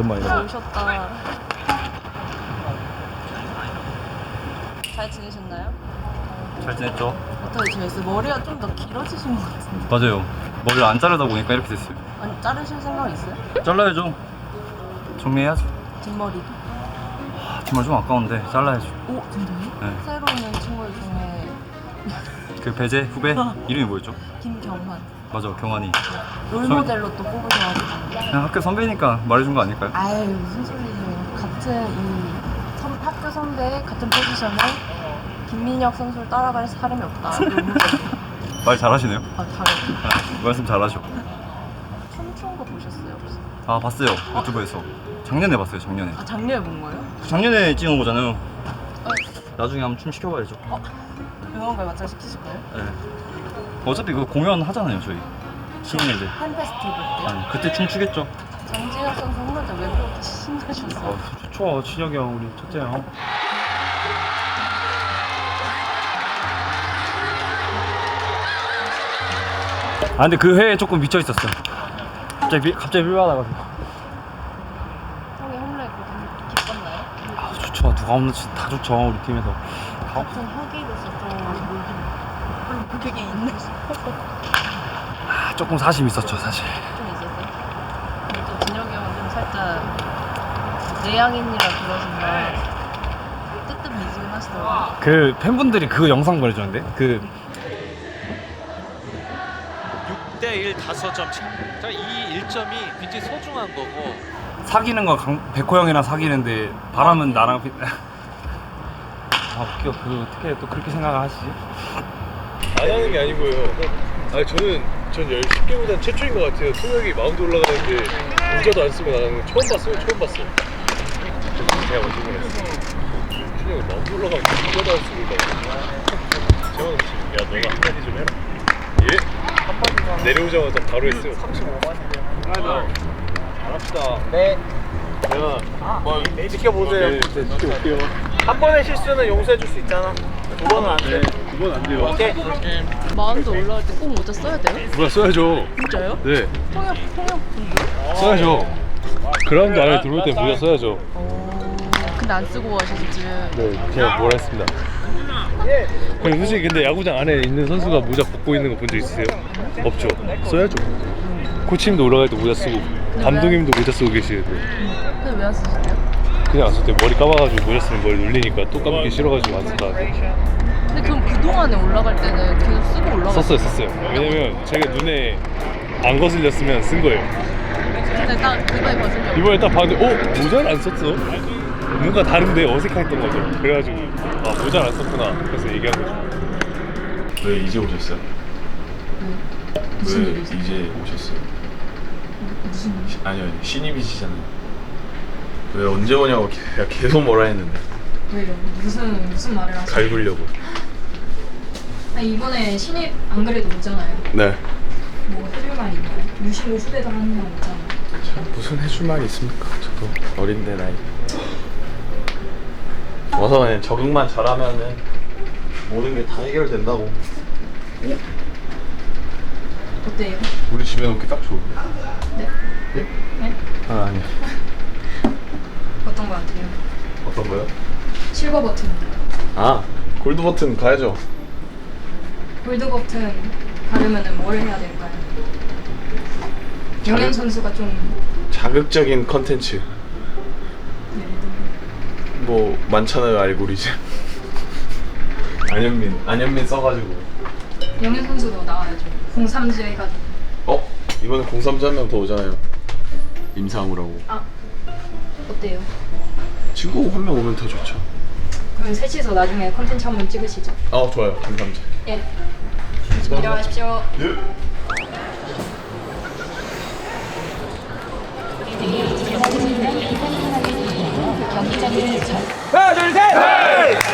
오랜만이다. 오셨다. 잘 지내셨나요? 잘 지냈죠? 어떻게 지냈어요? 머리가 좀 더 길어지신 것 같은데. 맞아요. 머리를 안 자르다 보니까 이렇게 됐어요. 아니 자르실 생각 있어요? 잘라야죠. 정리해야죠. 뒷머리도? 아, 정말 좀 아까운데 잘라야죠. 오 진짜요? 네. 새로 있는 친구 중에 그 배제 후배 이름이 뭐였죠? 김경환 맞아 경환이. 롤모델로 또 뽑으셔가지고. 그냥 학교 선배니까 말해준 거 아닐까요? 아유 무슨 소리세요? 같은 이 선, 학교 선배 같은 포지션에 김민혁 선수를 따라갈 사람이 없다. 롤 모델. 말 잘하시네요. 아 잘해. 아, 말씀 잘하셔. 춤추는 거 보셨어요 혹시? 아 봤어요 유튜브에서. 작년에 봤어요 작년에. 아 작년에 본 거예요? 작년에 찍은 거잖아요. 어, 나중에 한번 춤 시켜봐야죠. 응원가에 맞춰 시키실 거예요? 네. 어차피 그 공연 하잖아요 저희. 신인애들. 한 페스티벌 때 아니 그때 춤 추겠죠. 장진혁 선수 홈런때 왜 그렇게 신나셨어요? 좋죠 진혁이 형 우리 첫째 형. 아 근데 그 회에 조금 미쳐 있었어. 갑자기 빌- 갑자기 빌 받아가지고. 형이 홈런했거든요. 기뻤나요? 아 좋죠 누가 없는 다 좋죠 우리 팀에서. 같은 혁이로서 좀 되게 있네 싶어서 아, 조금 사심 있었죠 사실. 좀 있었어요. 근데 또 진혁이 형은 좀 살짝 내향인이라 그러신가 뜨뜻미지근 하시더라고요. 그 팬분들이 그 영상 보내줬는데 그 6대1 5점 차. 그러니까 이 1점이 굉장히 소중한 거고 사귀는 거 강, 백호 형이랑 사귀는데 바람은 나랑 피... 아 웃겨 그 어떻게 또 그렇게 생각을 하시지? 안 하는 게 아니고요. 아니 저는 전 10개보단 최초인 것 같아요. 통역이 마운드 올라가는데 문자도 안 쓰고 나가는 거 처음 봤어요. 처음 봤어요. 제가 먼저 보냈어요. 준영이 마운드 올라가면 문자도 안 쓰고 올라가. 재원 씨, 야 너가 한마디 좀 해라. 예? 내려오자마자 바로 했어요. 35만이래요. 잘합시다. 네. 내가 뭐 지켜보세요. 네, 네, 지켜볼게요. 한 번의 실수는 용서해 줄 수 있잖아. 두 번은 안 돼. 두번 안 돼요. 오케이. 마운드 올라갈 때꼭 모자 써야 돼요? 뭐야 써야죠. 진짜요? 네. 통역 통역 분들? 써야죠. 그라운드 안에 들어올 때 모자 써야죠. 어 근데 안 쓰고 하셨지. 네, 제가 뭐라 했습니다. 그럼 솔직히 근데 야구장 안에 있는 선수가 모자 벗고 있는 거 본 적 있으세요? 없죠. 써야죠. 코치님도 올라갈 때 모자 쓰고 감독님도 모자 쓰고 계시는데 근데 왜 안 쓰세요? 그냥 안 쓸 때 머리 감아가지고 모자 쓰는 머리 눌리니까 또 감기 싫어가지고 안 쓴다. 근데 그럼 그 동안에 올라갈 때는 계속 쓰고 올라가. 썼어요, 썼어요. 왜냐면 제가 눈에 안 거슬렸으면 쓴 거예요. 근데 딱 이번에 거슬려. 이번에 딱 봤는데 어? 모자를 안 썼어? 뭔가 다른데 어색했던 거죠. 그래가지고 아 모자를 안 썼구나. 그래서 얘기한 거죠. 왜 이제 오셨어요? 무슨 왜? 이제 오셨어요? 무슨 일? 시- 아니요 신입이시잖아요. 왜 언제 오냐고 개- 계속 뭐라 했는데 왜요? 무슨 무슨 말을 하세요? 갈구려고. 아니, 이번에 신입 안 그래도 오잖아요. 네. 뭐 해줄 말 있나요? 유시고 후배들 한명 오잖아요. 참 무슨 해줄 말이 있습니까? 저도 어린데 나이. 그냥 적응만 잘하면은 모든 게 다 해결된다고. 어때요? 우리 집에 놓기 딱 좋은데. 네? 예? 네? 아 아니. 어떤 거 같아요? 어떤 거요? 실버 버튼, 아 골드 버튼 가야죠. 골드 버튼 가려면은 뭘 해야 될까요? 영현 선수가 좀 자극적인 컨텐츠. 예를 들면 뭐 많잖아요 알고리즘. 안현민 안현민 써가지고. 영현 선수도 나와야죠. 03즈 해가지고 어 이번에 03자 한 명 더 오잖아요. 임상우라고. 아 어때요? 친구 한 명 오면 더 좋죠. 그럼 셋이서 나중에 컨텐츠 한번 찍으시죠. 아 좋아요 감사합니다 예. 조심히 일어나십시오. 예. 하나 둘셋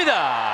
맞습니다.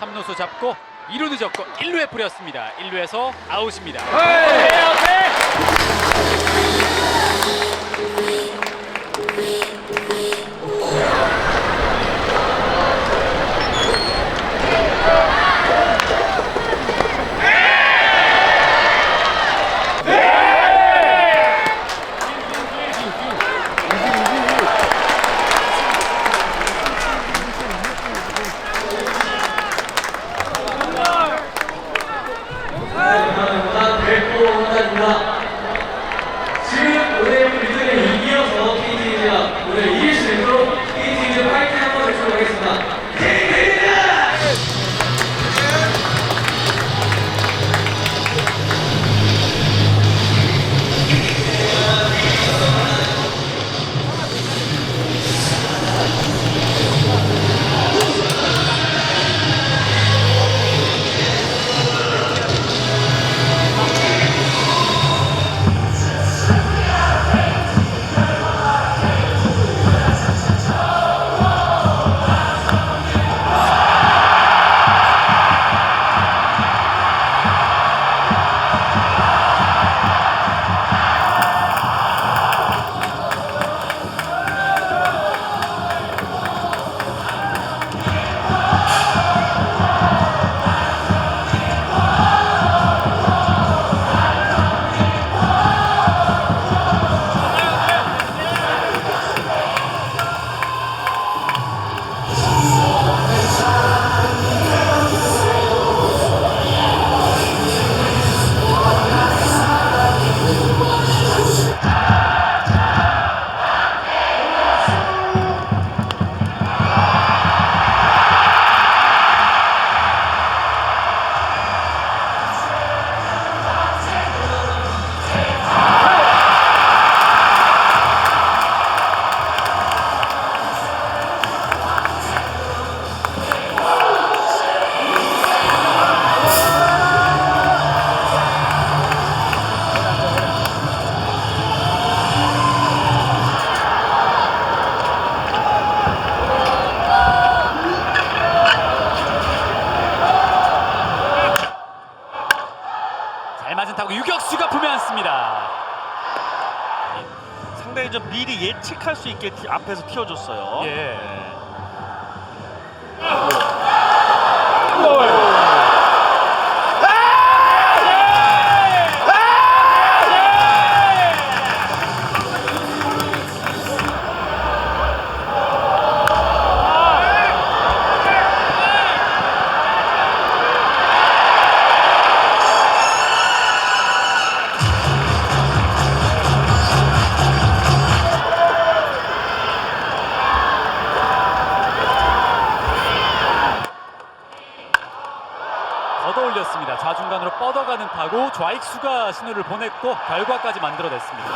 3루수 잡고 2루 늦었고 1루에 뿌렸습니다. 1루에서 아웃입니다 좀 미리 예측할 수 있게 티- 앞에서 튀어줬어요. 예. 뻗어가는 타구 좌익수가 신호를 보냈고 결과까지 만들어냈습니다.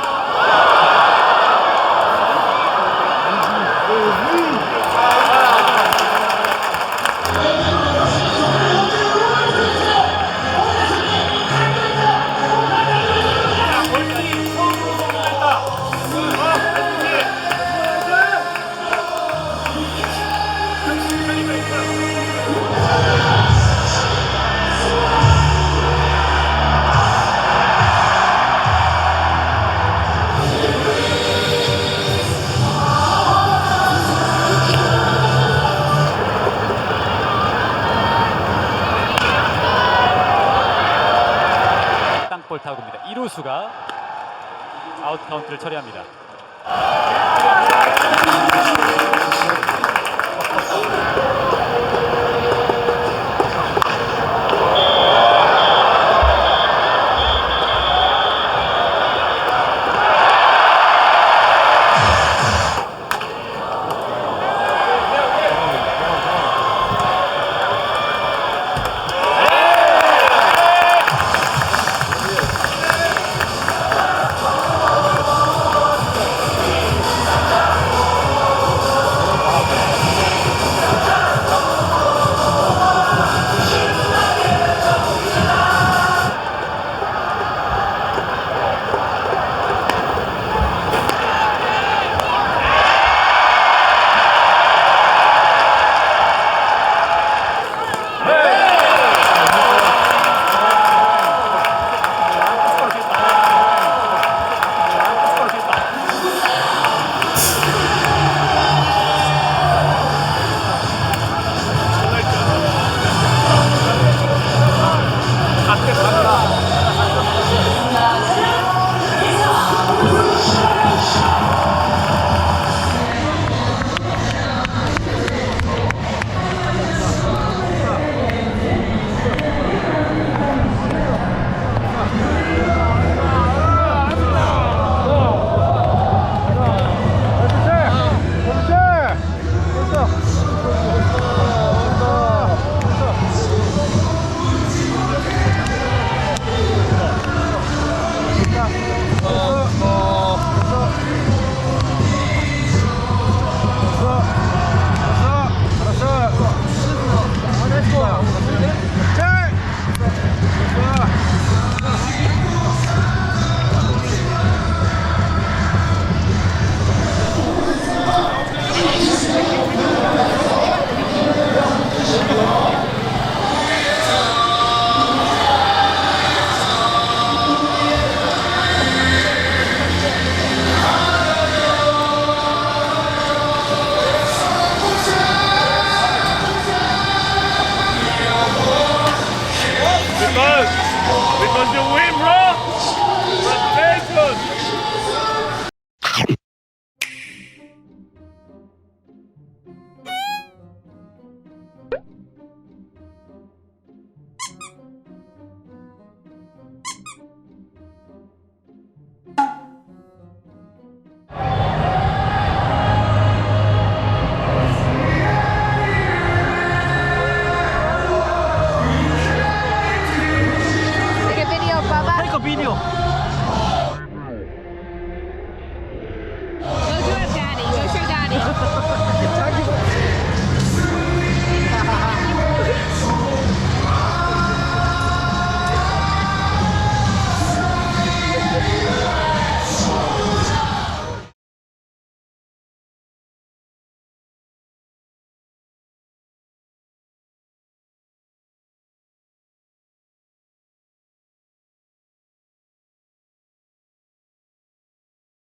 1루수가 아웃 카운트를 처리합니다.